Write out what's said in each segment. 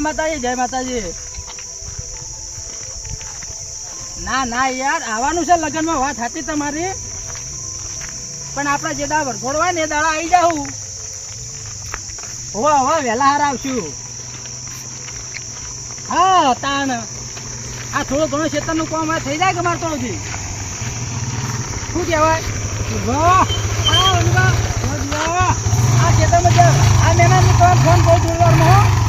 જય માતાજી જય માતાજી. ના ના યાર, આવવાનું છે લગ્નમાં, વાત હતી તમારી. પણ આપણે જે દાળ વરઘોડ હોય ને એ દાડા આવી જાઉં. હોવા હોવા, વહેલા હાર આવશું. હા, તાણ. આ થોડું ઘણું ખેતરનું કામ આ થઈ જાય કે મારે તો શું કહેવાય? આ ખેતરમાં આ મહેમાનને ફોન બહુ જોરવારમાં હો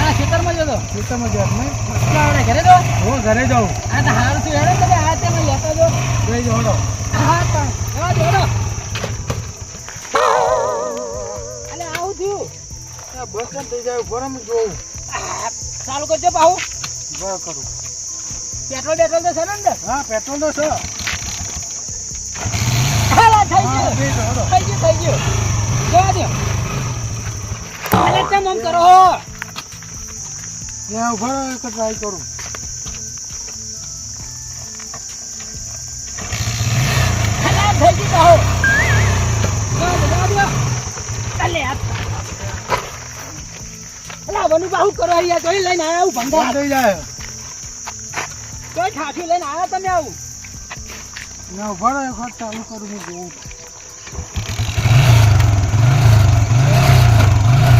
આ ખેતરમાં જાત ને આવડે ઘરે તો હો ઘરે જાઉં. આ તો હારું છું હેડો તમે આ તેમાં લેતા જો જઈ જોડો. હા પણ જવા દો હેડો અલે આવું થયું. બસ સ્ટેન્ડ થઈ જાય અમે જોઉં. ચાલુ કરજો પાહુ. બસ કરું. પેટ્રોલ બેટ્રોલ તો છે ને અંદર? હા પેટ્રોલ તો છે. હાલા થઈ ગયું. થઈ ગયું થઈ ગયું. જવા દો. અલે તેમ આમ કરો ત્યાં ઊભા રહ્યો એક ટ્રાય કરું. થઈ દો જવા દો અલે વનુ બાહુ કરો અહીંયા જોઈ લઈને આયા હું ભંગાર થઈ જાય. જોઈ ઠાઠી લઈને આયા તમે આવું? ત્યાં ઊભા રહ્યો ચાલુ કરું હું જોઉં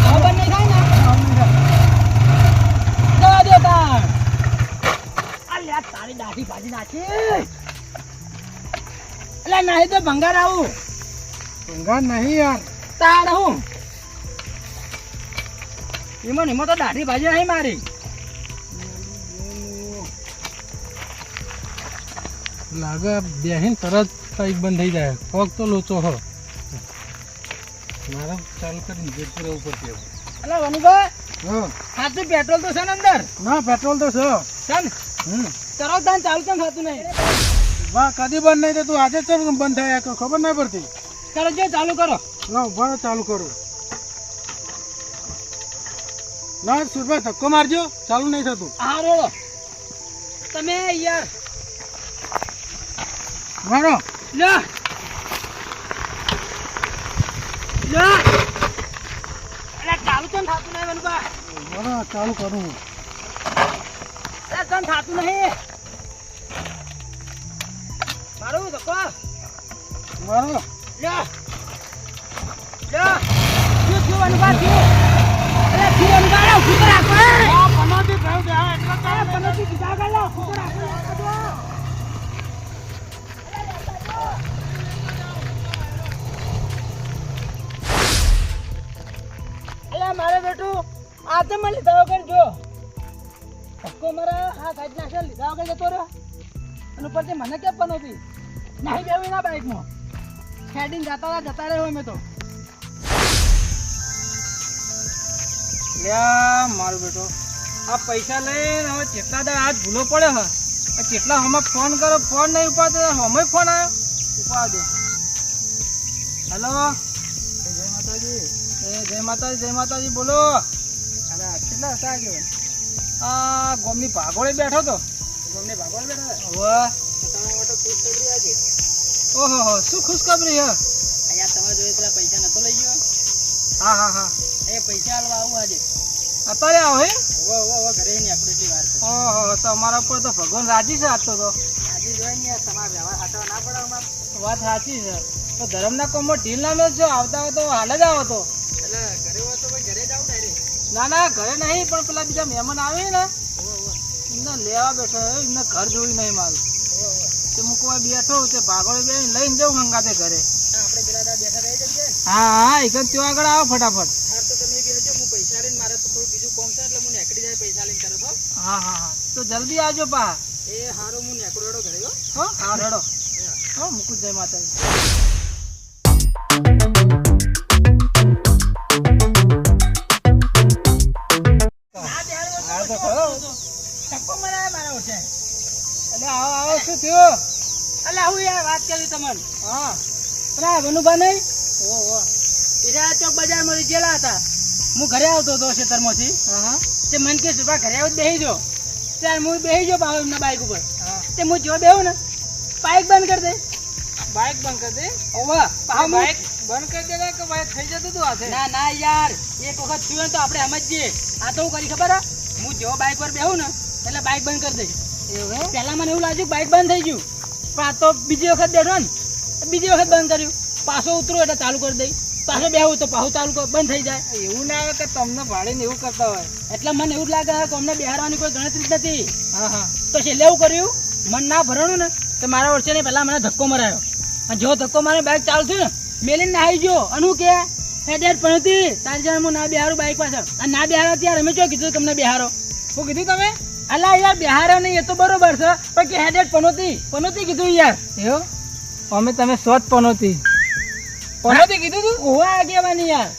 ખબર નહીં થાય ને હા, અમને જાય. જવા દો તાણ અલ્યા દાઢી ભાજી નાખી. એટલે નહીં તો ભંગાર આવું. ભંગાર નહીં યાર. તાર હું. એમાં એમાં તો દાઢી ભાજી નહીં મારી. લાગે બેહીન તરત કંઈક બંધ થઈ જાય. પગ તો લોચો હો. મારે ચાલુ કરીને જેતપુર ઉપર કે. અલ્યા વનુભાઈ હા. સાચું પેટ્રોલ તો છે ને અંદર? ના પેટ્રોલ તો છે. છે ને? હમ. કરો તાન ચાલુ કેમ થતું નહીં? વાહ કદી બંધ નહીં તું આજે ચલ બંધ થાય કે ખબર નહીં પડતી. કરો જો ચાલુ કરો. ના ઊભા રહો, ચાલુ કરો. ના સુરભાઈ ધક્કો મારજો. ચાલુ નહીં થતું. હા રોડો તમે યાર. મારો. લ્યો લ્યો અરે ચાલુ કેમ થતું નહીં વનુભાઈ મારો ચાલુ કરું કેમ થતું નહીં? મારું ધક્કો મારો? લ્યો લ્યો શું થયું અનુભવ થયું? અરે થયું અનુભવ લે ઉભું આ. પનોતી થયું દે આ એટલે તારે પનોતી કીધા આગળ લે. ઉભું તો રાખો રાખો તો. અલ્યા મારે બેટું આ તો મને લીધા વગર જો. ધક્કો મારા આ સાઈડ નાખે લીધા વગર જતો રહ્યો. અને ઉપરથી મને કેમ પનોતી? નહીં બેવું ના બાઈકમાં ખેડીને જતા રહ્યા જતા રહ્યો અમે તો. લ્યા મારું બેટો આ પૈસા લઈને હવે જેટલા દાડા આજ ભૂલો પડે હા આ જેટલા હમણાં ફોન કરો ફોન નહીં ઉપાડતો હમે ફોન આવ્યો? ઉપાડ દો હેલો જય માતાજી. એ જય માતાજી જય માતાજી બોલો. અરે કેટલા હતા કે આ ગોમની ભાગોળે બેઠો તો. ગોમની ભાગોળે બેઠો હવે તમારા માટે ખુશ થઈ આજે ઓહો હો શું ખુશખબરી હે? અહીંયા તમારે જોડે પેલા પૈસા નતો લઈ ગયો? હા હા હા. એ પૈસા આલવા આવું આજે. અત્યારે આવો હે? ઓહો ઓહો ઘરે ની એટલી વાર છે ઓહો તો અમારા ઉપર તો ભગવાન રાજી છે આજ તો તો. આજે જોઈ ને તમારા વ્યવહાર હાથો ના પડે માં વાત સાચી છે. તો ધર્મના કોમમાં ઢીલ ના મેળ છો આવતા હોય તો હાલ જ આવો તો. એટલે ઘરે હોય તો ભાઈ ઘરે જ આવું ડાયરેક્ટ ના ના ઘરે નહીં પણ પેલા બીજા મહેમાન આવે ને એમને લેવા બેઠો એમને ઘર જોયું નહીં મારું. તે મૂકવા બેઠો તે ભાગોળે બે લઈને જાઉં હંગાતે ઘરે. આપણે પેલા દા બેઠા રહી જઈએ હા હા એકદમ ત્યાં આગળ આવો ફટાફટ. હાર તો તમે બી હજો હું પૈસા લઈને મારે તો થોડું બીજું કોમ છે એટલે હું નીકળી જાય પૈસા લઈને તરત હા. હા હા તો જલ્દી આવજો પા. એ હારો હું નીકળો ઘરે હો. હો હા રડો હો. મૂકું જય માતાજી. એટલે હું યાર વાત કરી તમને. હા. પેલા વનુભા નહીં? ઓહો બીજા ચોક બજારમાં ગયેલા હતા હું ઘરે આવતો હતો ખેતરમાંથી હા તે મન કે સુભા ઘરે આવું બેસી જો ત્યારે હું બેસી જો પાછો એમના બાઇક ઉપર. હા. તે હું જો બેહું ને બાઈક બંધ કરી દે. બાઇક બંધ કરી દે? ઓવા હું બાઇક બંધ કરી દે કે ભાઈ થઈ જતું હતું હાથે? ના ના યાર. એક વખત થયું તો આપણે સમજીએ. આ તો હું કરી ખબર હા? હું જો બાઇક પર બેહું ને એટલે બાઇક બંધ કરી દઈશ. પહેલા મને એવું લાગ્યું બાઇક બંધ થઈ ગયું. પણ તો બીજી વખત બેઠો ને બીજી વખત બંધ કર્યું. પાછો ઉતરો એટલે ચાલુ કરી દઈ. પાછો બેહું તો પાછું ચાલુ બંધ થઈ જાય. એવું ના આવે કે તમને ભાડે ને એવું કરતા હોય. એટલે મને એવું જ લાગે કે અમને બેહારવાની કોઈ ગણતરી જ નથી. હા હા. તો છેલ્લે એવું કર્યું મન ના ભરણું ને તો મારા વર્ષે ને પહેલા મને ધક્કો મરાયો. અને જો ધક્કો મારે બાઇક ચાલુ થયું ને મેલીને નાહી ગયો. અને હું કે હેડેડ પણ હતી. તારી જાણ હું ના બેહારું બાઇક પાછળ. અને ના બેહારો ત્યારે અમે જો કીધું તમને બેહારો? શું કીધું તમે? અલા યાર બેહારો નહીં એ તો બરોબર છે. પણ કે હેડેડ પનોતી પનોતી કીધું યાર. એવું? અમે તમે સ્વત પનોતી. પનોતી કીધું તું? ઓવા આગેવાની યાર.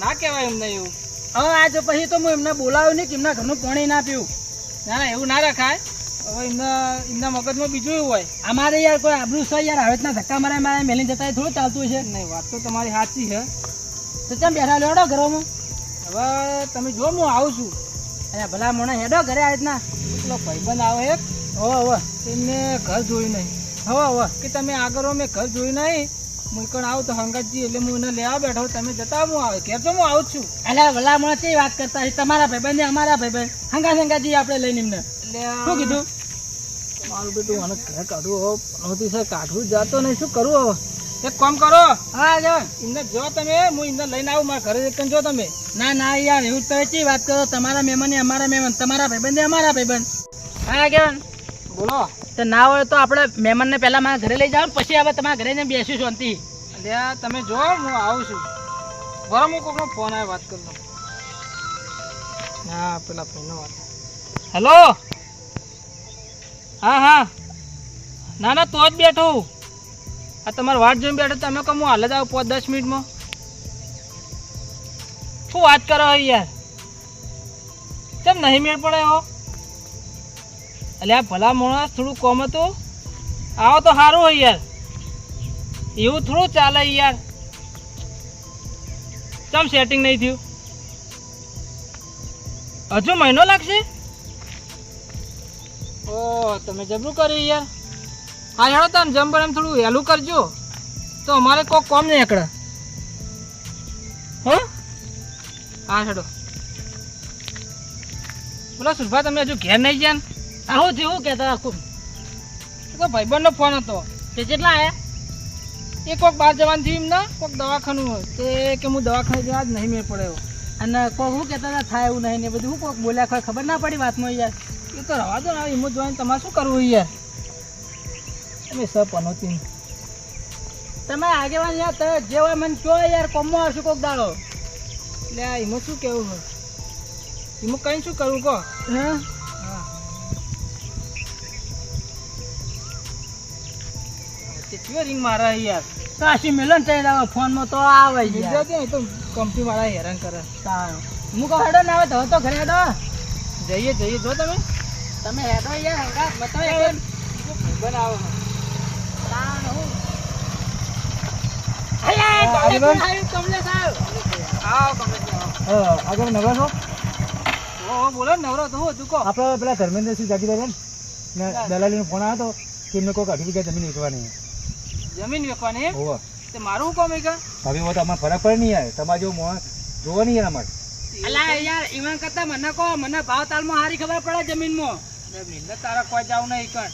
ના કહેવાય એમને એવું. હવે આ જો પછી તો હું એમને બોલાવ્યું નહીં કે એમના ઘરનું પાણી ના પીવું. ના ના એવું ના રખાય. હવે એમના એમના મગજમાં બીજું એવું હોય. અમારે યાર કોઈ આબરૂ છે યાર હવે રીતના ધક્કા મારે મારે મેલી જતા થોડું ચાલતું છે નહીં વાત તો તમારી સાચી છે. તો ત્યાં બેઠા લેવડો ઘરોમાં. હવે તમે જો હું આવું છું. અહીંયા ભલા મોણા હેડો ઘરે આ રીતના પેલો ભાઈબંધ આવે એક? હો હવે તેમને ઘર જોયું નહીં. હવે હવે કે તમે આગળ મેં ઘર જોયું નહીં? હું આવું તો હંગાતજી એટલે હું એને લેવા બેઠો. તમે જતા હું આવે. કે તો હું આવું છું. એટલે ભલા મોણા કઈ વાત કરતા છે? તમારા ભાઈબંધ ને અમારા ભાઈબંધ. હંગા હંગાજી આપણે લઈને એમને. શું કીધું? મારું બેટું મને ઘરે કાઢવું હવે નહોતી સર કાઢવું જતો નહીં. શું કરવું હવે? એક કામ કરો. હા જો. જો તમે હું એમને લઈને આવું મારા ઘરે જો તમે. ના ના યાર એવું તો ચી વાત કરો. તમારા મહેમાન ને અમારા મહેમાન તમારા ભાઈબંધ ને અમારા ભાઈબંધ. હા કેવન બોલો. તો ના હોય તો આપણે મહેમાનને પહેલા મારા ઘરે લઈ જાઓ પછી હવે તમારા ઘરે ને બેસી શાંતિ. અલ્યા તમે જો હું આવું છું. બરો હું કોકનો ફોન આવે વાત કરી લઉં. હા પેલા ભાઈનો વાત. હેલો હા હા. ના ના તો જ બેઠો. આ તમારે વાટ જોઈને બેઠો તમે કહો હું હાલ જ આવું પાંચ દસ મિનિટમાં. શું વાત કરો યાર? કેમ નહીં મેળ પડે હો? એટલે આ ભલા માણસ થોડું કોમ હતું. આવો તો સારું હોય યાર. એવું થોડું ચાલે યાર. ચમ સેટિંગ નહીં થયું? હજુ મહિનો લાગશે? ઓ તમે જબરું કર્યું યાર. હા, હેડો તમે જમ્બર એમ થોડું વહેલું કરજો. તો અમારે કોક કોમ નહીં એકડે. હો? હા, હેડો. બોલો, સુરભા, તમે હજુ ઘેર નહીં ગયા ને આવું જેવું કહેતા આખું. તો ભાઈબંધનો ફોન હતો. તે કેટલા આવ્યા એ કોક બહાર જવાનું થયું એમને કોક દવાખાનું હોય. તે કે હું દવાખાને જવા જ નહીં મેં પડે અને કોક શું કહેતા હતા, થાય એવું નહીં ને બધું. હું કોક બોલ્યા ખબર ખબર ના પડી વાતમાં યાર. એ તો રવા દો ને, હવે જોવાની તમારે શું કરવું યાર? તમે સ પનોતી તમે. આગેવાન યાર તમે જેવા મને કહો યાર કોમો આવશું કોક દાડો. એટલે એમાં શું કેવું હોય? એમાં કઈ શું કરવું કહો? હા? કેટલી રિંગ મારે યાર. કાશી મિલન થઈ રહ્યો ફોનમાં તો આવે યાર. તો કંપની વાળા હેરાન કરે. હું કહું હેડો ના આવે તો તો ઘરે હેડો. જઈએ જઈએ. જો તમે. તમે હેડો યાર હંગા બતાવો બનાવો આગળ નવા છો બોલો નવરો તો હું તું કહો. આપણે પેલા ધર્મેન્દ્રસિંહ જાગીદાર ને દલાલીનો ફોન આવ્યો હતો કે એમને કોઈ અઢી વીઘા જમીન વેચવાની જમીન વેચવાની એમ? તે મારું કોમ એકા હવે તો અમારે ફરક પડે નહીં યાર. તમારે જેવું જોવા જોવો નહીં યાર અમારે અલા યાર ઈવન કરતા મને કહો મને ભાવ તાલમાં હારી ખબર પડે જમીનમાં. એટલે તારા કોઈ જાવ નહીં કણ.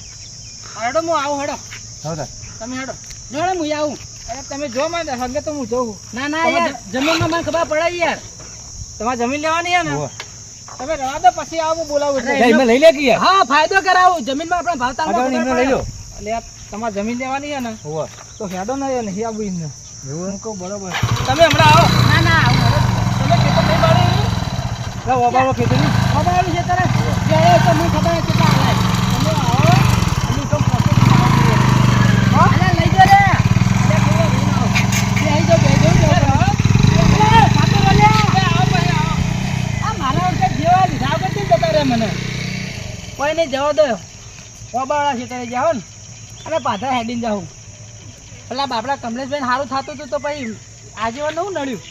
હડો હું આવું હડો. હવે તમે હડો. જોડે હું આવું. અરે તમે જો મને હંગે તો હું જોઉં. ના ના યાર. જમીનમાં મને ખબર પડે યાર. તમારે જમીન લેવાની યાર ને? તમે રવા દો પછી આવું બોલાવું છું. લઈ લે કે હા ફાયદો કરાવું. જમીનમાં આપણે ભાવ તાલમાં આગળ એમને ખબર લઈ લો. એટલે તમારે જમીન લેવાની છે ને તો હેડો ને નહીં આવું એમને. એવું કહું બરોબર. તમે હમણાં આવો. ના ના આવું તમે ખેતર નહીં પાડી ખેતરી ખબર છે તને જ્યારે તો મને ખબર છે કેટલા હાલાય તમે આવો અમે તો પોતે હા અરે લઈ જો રે અરે કોઈ લઈને આવો બે આઈ જો બે જો અરે પાતો લે બે આવો ભાઈ આવો આ મારા વખતે જેવા લીધા વગર કેમ જતા રે મને કોઈ નહીં જવા દો. ઓબાળા છે તારે જાઓ ને અને પાછા હેડીને જાઉં. પેલા બાપડા કમલેશભાઈ સારું થતું હતું તો પછી આજે નવું નડ્યું.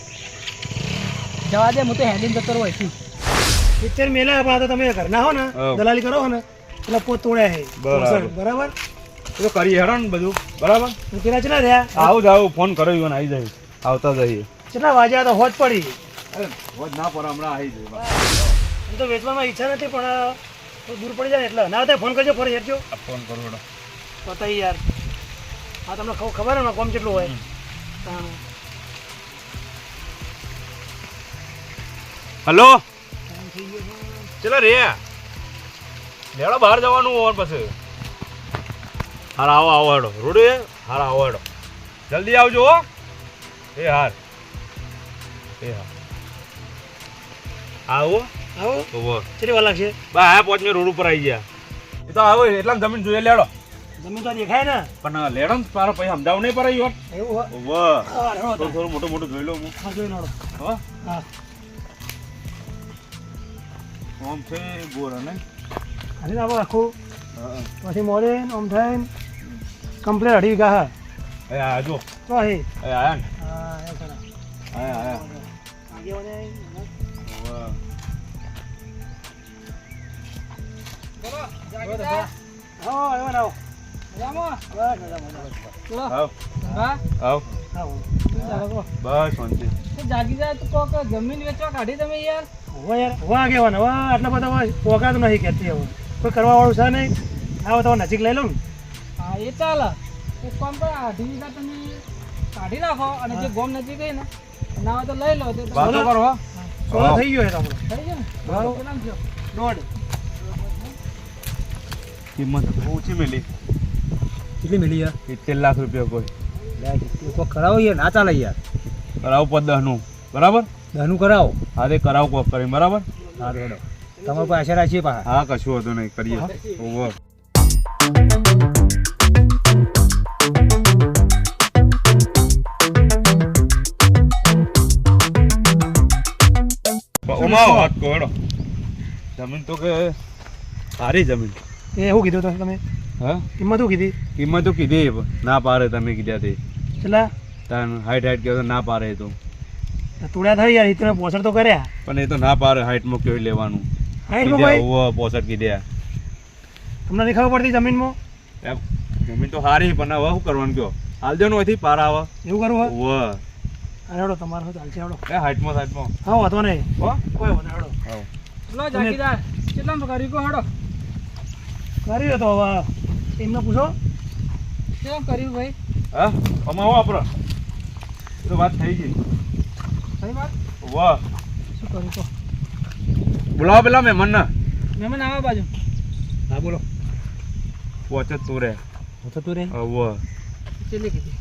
જવા દે હું તો હેડીને જતો રહું છું પિક્ચર મેલા આપણા તો તમે ઘરના હો ને દલાલી કરો ને એટલે પોત તોડ્યા હે. બરાબર. બરાબર? એ તો કરીએ હેડો ને બધું. બરાબર? પેલા ચેલા રહ્યા? આવું જ આવું ફોન કર્યો ઈવન આવી જાય. આવતા જઈએ. કેટલા વાગ્યા તો હોજ પડી. હોજ ના પર હમણાં આવી જાય. હું તો વેચવામાં ઈચ્છા નથી પણ થોડું દૂર પડી જાય એટલે ના થાય ફોન કરજો ફરી હેરજો ફોન કરો તો યાર હા તમને ખબર ખબર ને કોમ કેટલું હોય. હા. હલો? ચલો રે. લેડો બહાર જવાનું હોય પછી. હાર આવો આવો હેડો. રોડે? હાર આવો હેડો. જલ્દી આવજો હો. એ હાર એ હાર આવો. આવો. ઓવો કેટલી વાર લાગશે? બા આયા પોચ રોડ ઉપર આવી ગયા. એ તો આવો એટલા જમીન જોઈએ લેડો. જમીન તો દેખાય ને. પણ લેડો ને તારા પૈસા સમજાવ નહીં પર આવ્યો એવું ઓવો તો. થોડું મોટું મોટું જોઈ લો હું. હા, જોઈ નોડો હો. હા. ઓમ છે બોર ને હાલી આવો આખું. પછી મોડે ઓમ થાય કમ્પ્લેટ અઢી વીઘા હા. એ આ જો. તો હે. એ આયા ને? હા એ ખરા આયા આયા. આગેવાને આવી. બસ જાય તો કોક જમીન વેચવા કાઢી તમે યાર. હવે યાર હવે આગેવાને હવે આટલા બધા પોકાતું નથી કહેતી હવે. કોઈ કરવા વાળું છે નહીં? આવો તો નજીક લઈ લઉં ને. હા એ ચાલે. એક કામ કરો આઢી વીઘા તમે કાઢી નાખો અને જે ગોમ નજીક ગઈ ને ના હોય તો લઈ લો. તો કરો હો. સોલો થઈ ગયો એ તમારો થઈ ગયો ને? દોઢ. કિંમત ઓછી મેલી. કેટલી મેલી યાર? સિત્તેર લાખ રૂપિયા કોઈ. કોક કરાવો યાર ના ચાલે યાર. કરાવો પર દહનું. બરાબર? દહનું કરાવો. હા તે કરાવો કોક કરી બરાબર? હા હેડો. તમારા પાસે આશા રાખીએ પા હા કશું હતું નહીં કરીએ. ઓવર ઓમાં વાત કહો જમીન તો કે સારી જમીન. એ શું કીધું તમે તમે? હા? કિંમત શું કીધી? કિંમત તો કીધી ના પારે તમે કીધા તે. કેટલા તાન હાઈટ હાઈટ કહેતો ના પારે તો. તુડા થઈ યાર તમે પોસડ તો કર્યા. પણ એ તો ના પારે હાઈટમાં કેવી લેવાનું? હાઈટમાં પોસઠ કીધા તમને નહીં ખબર પડતી જમીનમાં? એમ જમીન તો સારી પણ હવે શું કરવાનું કયો હાલ દેવાનું અહીંથી પાર આવે. એવું કરવું હોય ઓવર અરે હેડો તમારે શું ચાલશે? હેડો એ હાઈટમાં સાઈડમાં હા વાંધો નહીં. હો? કોઈ વાંધો હેડો આવો. ચલો જાગીરદાર કેટલામાં કર્યું કહો હેડો કર્યું તો હવે. એમને પૂછો. કેમ કર્યું ભાઈ? હા? અમાવો આપણો તો વાત થઈ ગઈ. સહી વાત? વાહ. શું કર્યું કહો બોલાવો પેલા મહેમાન ના મહેમાન આવા બાજુ. હા બોલો. જ તું રે થતું રે વાહ.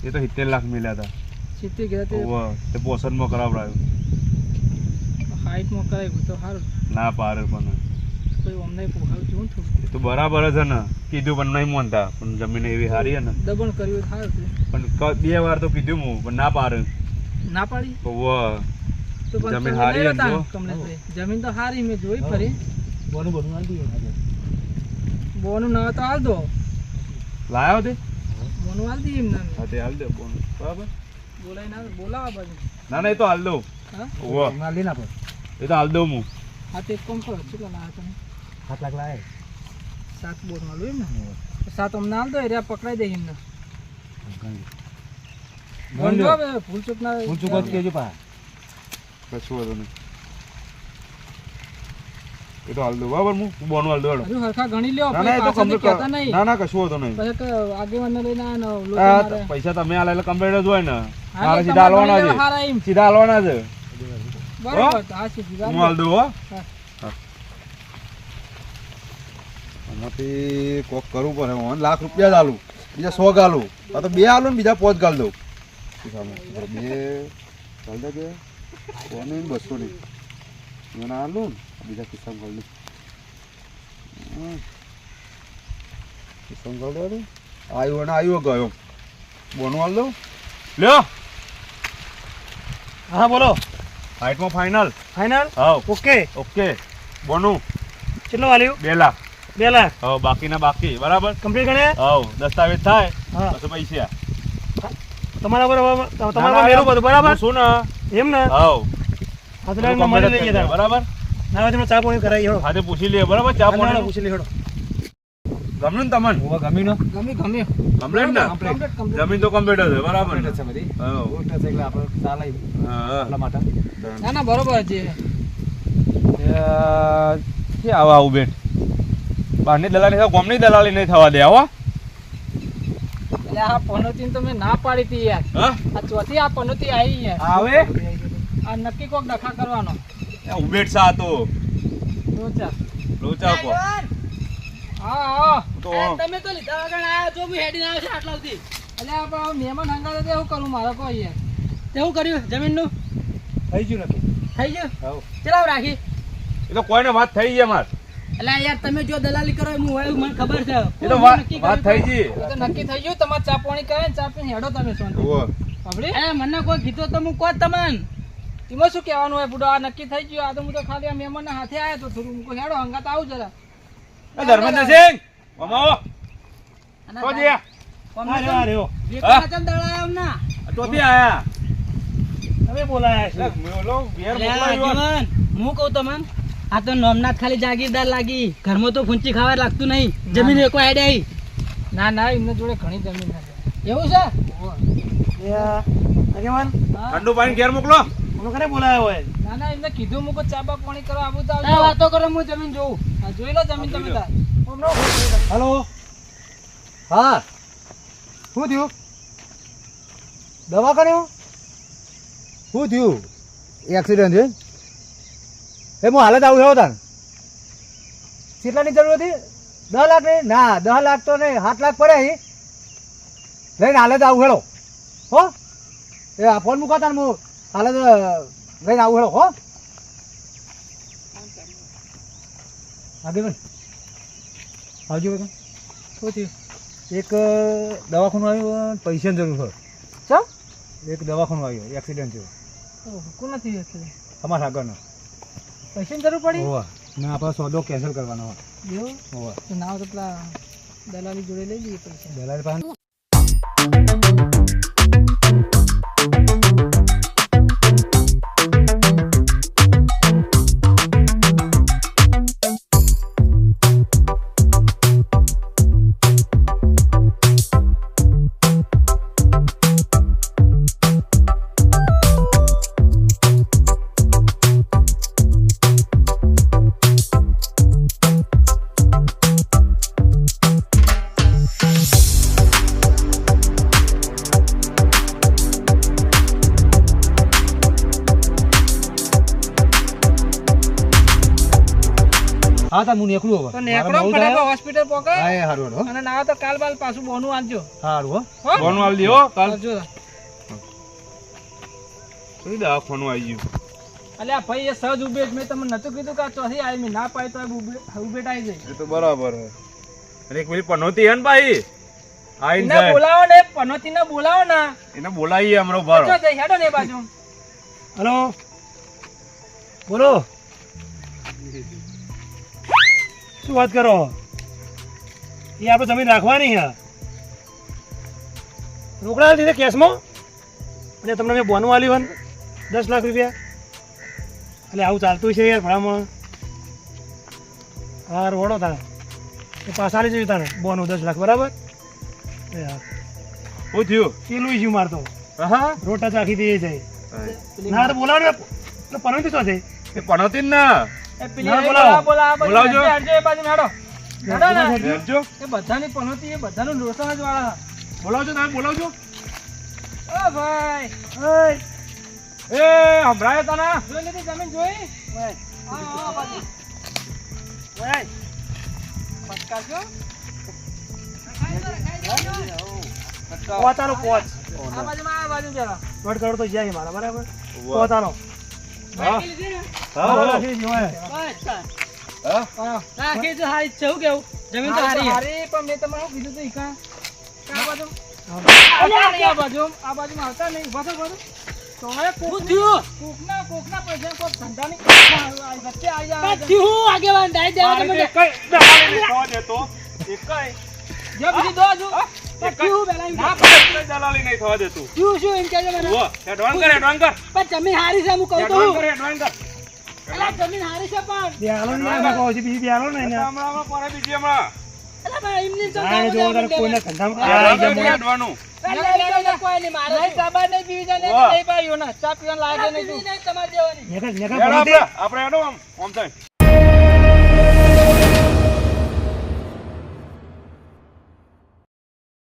એ તો સિત્તેર લાખ મળ્યા હતા. સિત્તેર ગયા તે વાહ. તે પોસઠમાં કરાવડાયો. હાઈટમાં કરાવ્યું તો સારું. ના પારે પણ. અમને થોડું તો બરાબર છે ને. કીધું પણ નહીં માનતા. પણ જમીન એવી સારી ને. દબણ કર્યું સારું પણ બે વાર તો કીધું હું પણ ના પારે ના પાડી? તો જમીન હારી. કમલેશભાઈ. જમીન તો સારી મેં જોઈ ફરી. બોનું બોનું હાલ દઈએ બોનું ના તો હાલ દો. લાયો તે? બોનું હાલ દઈએ એમને હા તે હાલ દે બોનું. બરાબર? બોલાય ના બોલાવા બાજુ ના ના એ તો હાલ દઉં. હા? માલ લઈને પર એ તો હાલ દઉં હું. હા તે એક કામ કરો લાવ્યા તમે? સાત લાખ લાવે સાત બોરમાં એમ ને સાત અમને હાલ દો એટલે પકડાઈ દે એમને. ભૂલ ચૂક ના હું ચૂકત કેજો પા. કશું હતું નહીં. એ તો હાલ દઉં બરાબર હું હું બોનું હાલ દઉં હેડો. હરખા ગણી લ્યો ના ના એ તો પાછળથી complete નહીં. ના ના કશું હતું નહીં. પછી કે આગેવાનને લઈને ને આ પૈસા તમે આલે એટલે કમ્પ્લીટ જ હોય ને. મારે સીધા હાલવાના છે. એમ. સીધા હાલવાના છે. બરાબર તો હા હું હાલ દઉં હો હા. આમાંથી કોક કરવું પડે. હું લાખ રૂપિયા જ આલું. બીજા સો ગાલું આ તો બે આલું ને બીજા પોચ ગાલ દઉં. બે ગાલ દે બે સો ને બસો ને એના આલું ને બીજા કિસ્સામાં ગાલ દઉં. કિસ્સામાં ગાલ દઉં આવ્યું અને આવ્યો ગયો. બોનું હાલ દઉં? લ્યો. હા બોલો. હાઈટમાં ફાઇનલ ફાઇનલ હા. ઓકે ઓકે બોનું. કેટલું વાલ્યું બે લાખ. બે લાખ. હાવ બાકીના બાકી બરાબર? કમ્પ્લીટ ગણે? હાવ દસ્તાવેજ થાય હા. પછી પૈસા. તમારા બરાબર તમારા પર મેરું બધું બરાબર? શું ને. એમ ને? હાવ. હા તો બધું લાઈનમાં મળી લઈએ. બરાબર? ના તમે ચા પાણી કરાવી હેડો. હાથે પૂછી લે બરાબર? ચા હા, પાણી? પૂછી લે હેડો. ગમ્યું તમને? ઓવા ગમી નો? ગમી ગમી કમ્પ્લેટ ને? જમીન તો કમ્પ્લીટ છે બરાબર છે બધી. હા. ગોટ છે એટલે આપણે ચાલે હા, હા. માટે. ના ના બરોબર છે. કે આવા આવું બેટ બહારની દલાલી થાય ગોમની દલાલી નહીં થવા દે આવો આ પનોતી તો મેં ના પાડી હતી યાર. આ ચોથી આ પનોતી આવી યાર આવે? આ નક્કી કોક ડખા કરવાનો. ઉબેટ સા તો. લોચા લોચા કો હા હા. તો તમે તો લીધા વગર આયા જો હું હેડીને આવ્યો છે આટલા સુધી એટલે આપણે મહેમાન હંગાતે તે કરું મારે કોઈ યાર. તે શું કર્યું? જમીનનું? થઈ ગયું નતું થઈ ગયું. ચલાવ રાખી. એ તો કોઈને વાત થઈ ગઈ અમાર એટલે યાર તમે જો દલાલી કરો એમ હોય મને ખબર છે. એ તો વાત થઈ ગઈ. એ તો નક્કી થઈ ગયું તમારે ચા પાણી કરે ચા પીને હેડો તમે સોન એ મને કોઈ કીધું તો હું કોત તમને. એમાં શું કહેવાનું હોય બુડો આ નક્કી થઈ ગયું આ તો હું તો ખાલી આ મહેમાન હાથે આવ્યો તો થોડું હું હેડો હંગાત આવું જરા. એ ધર્મેન્દ્રસિંહ મમાઓ તો જે કોમને આ રહ્યો, આ રહ્યો. ચમ દળાયા ના ચોથી આયા. તમે બોલાયા છે. મેલો ઘેર અલ્યા, હું કહું તમને આ તો નોમનાથ ખાલી જાગીરદાર લાગી. ઘરમાં તો ફૂંચી ખાવા લાગતું નહીં. જમીન એક હેડે આવી ના ના એમના જોડે ઘણી જમીન છે. એવું છે. ઠંડુ પાણી ઘેર મોકલો. ખરે બોલાયા હોય. ના ના એમને કીધું મૂકો ચાબા પાણી કરવા આવું તો આવજો. વાતો કરો હું જમીન જોઉં. જોઈ લો જમીન તમે તાર. હલો? હા. શું થયું? દવા કર્યો શું થયું? એક્સિડન્ટ છે? એ હું હાલત આવું છું તાન. કેટલાની જરૂર હતી દસ લાખ નહીં ના દસ લાખ તો નહીં સાત લાખ પડે અહીં. લઈને હાલત આવું હેડો હો? એ આ ફોન મૂકો તાન હું હાલત લઈને આવું હેડો હો. આગળ આવજો બેટા શું થયું? એક દવાખાનું આવ્યું પૈસાની જરૂર છે એક દવાખાનું આવ્યું એક્સિડન્ટ થયો કોણ નથી એટલે અમારા આગળનો પૈસાની જરૂર પડી? હોવા. ને આપણે સોદો કેન્સલ કરવાનો હોય. એવું? હોવા. તો ના હોય તો પેલા દલાલી જોડે લઈ લઈએ પૈસા. દલાલી પાસે હા તા હું નીકળું હવે. તો મોડું ફટાફટ હોસ્પિટલ પોકે હા એ હારું અને ના તો કાલ બાલ પાછું બોનું આલજો. હારું હો. હો? આલ દે હો કાલ. આવજો કઈ દવાખાનું આવી ગયું? અલ્યા ભાઈ એ સહજ ઉભેટ મેં તમને નતું કીધું કે આ ચોથી આવી મેં ના પાય તો ઉભેટ આવી જાય. એ તો બરાબર હે અરે એક પેલી પનોતી હે ને ભાઈ? આઈ ને બોલાવો ને પનોતી ને બોલાવો ને. એને બોલાવીએ હમણાં ઊભા રહો. જો જઈ હેડો ને બાજુ. હલો. બોલો. શું વાત કરો? એ આપણે જમીન રાખવાની હા રોકડા લીધે કેશમાં? અને તમને મેં બોનું આલી હોય દસ લાખ રૂપિયા. એટલે આવું ચાલતું છે યાર ભણામાં હા રોડો તારે. એ પાછા લઈ જયું તારે બોનું દસ લાખ બરાબર? એ હા. થયું? પેલું જ્યું મારતો હા? રોટા ચાખી દે જાય. ના તો બોલાવો ને પરમિત શું છે? એ પનોતી ને. ના, બાજુ ને. બધાની પનોતી એ બધાનું રોશન જ વાળા. બોલાવજો તમે બોલાવજો. ઓ ભાઈ ઓય. એ સંભળાય તને? જોઈ લીધી જમીન જોઈ? બાજુ. ફટકારજો. પોતાનો પોચ આ બાજુમાં, આ બાજુ જરા. વડ તો જાય મારા બરાબર? પોતાનો. જમીન તો હારી પણ મેં તમારે કીધું તું ઈકા? આ બાજુ? આ બાજુ. આ બાજુમાં આવતા નહીં. ઊભા થો, ઊભા થો. આ દલાલી નહીં થવા દેતો. જો ના. થયું શું એમ કહેજો મને? ઉવ્વ. એડવાન્સ કર, એડવાન્સ કર. પણ જમીન હારી છે હું કહું તો કર, એડવાન્સ કર. અલા, જમીન હારી છે પણ બે ને એમાં કહો છો, બીજી બે હાલો ને હમણાં, હમણાં, બીજી હમણાં. અલા, પણ એમને તો જોવો બધા તારે કોઈના ધંધામાં આ આ રગડ જમવા- કાઢવાનું. ના, ના, ના, ના, કોઈ નહીં, મારે નહીં, ચા બા નહીં પીવી છે ને, વાહ. નહીં પાયું ને. ચા પીવાનું લાગે નહીં તું. તમારે જેવાની. નેકર- નેકર હેડો પડી આપણે આપણે હેડો આમ આમ થાય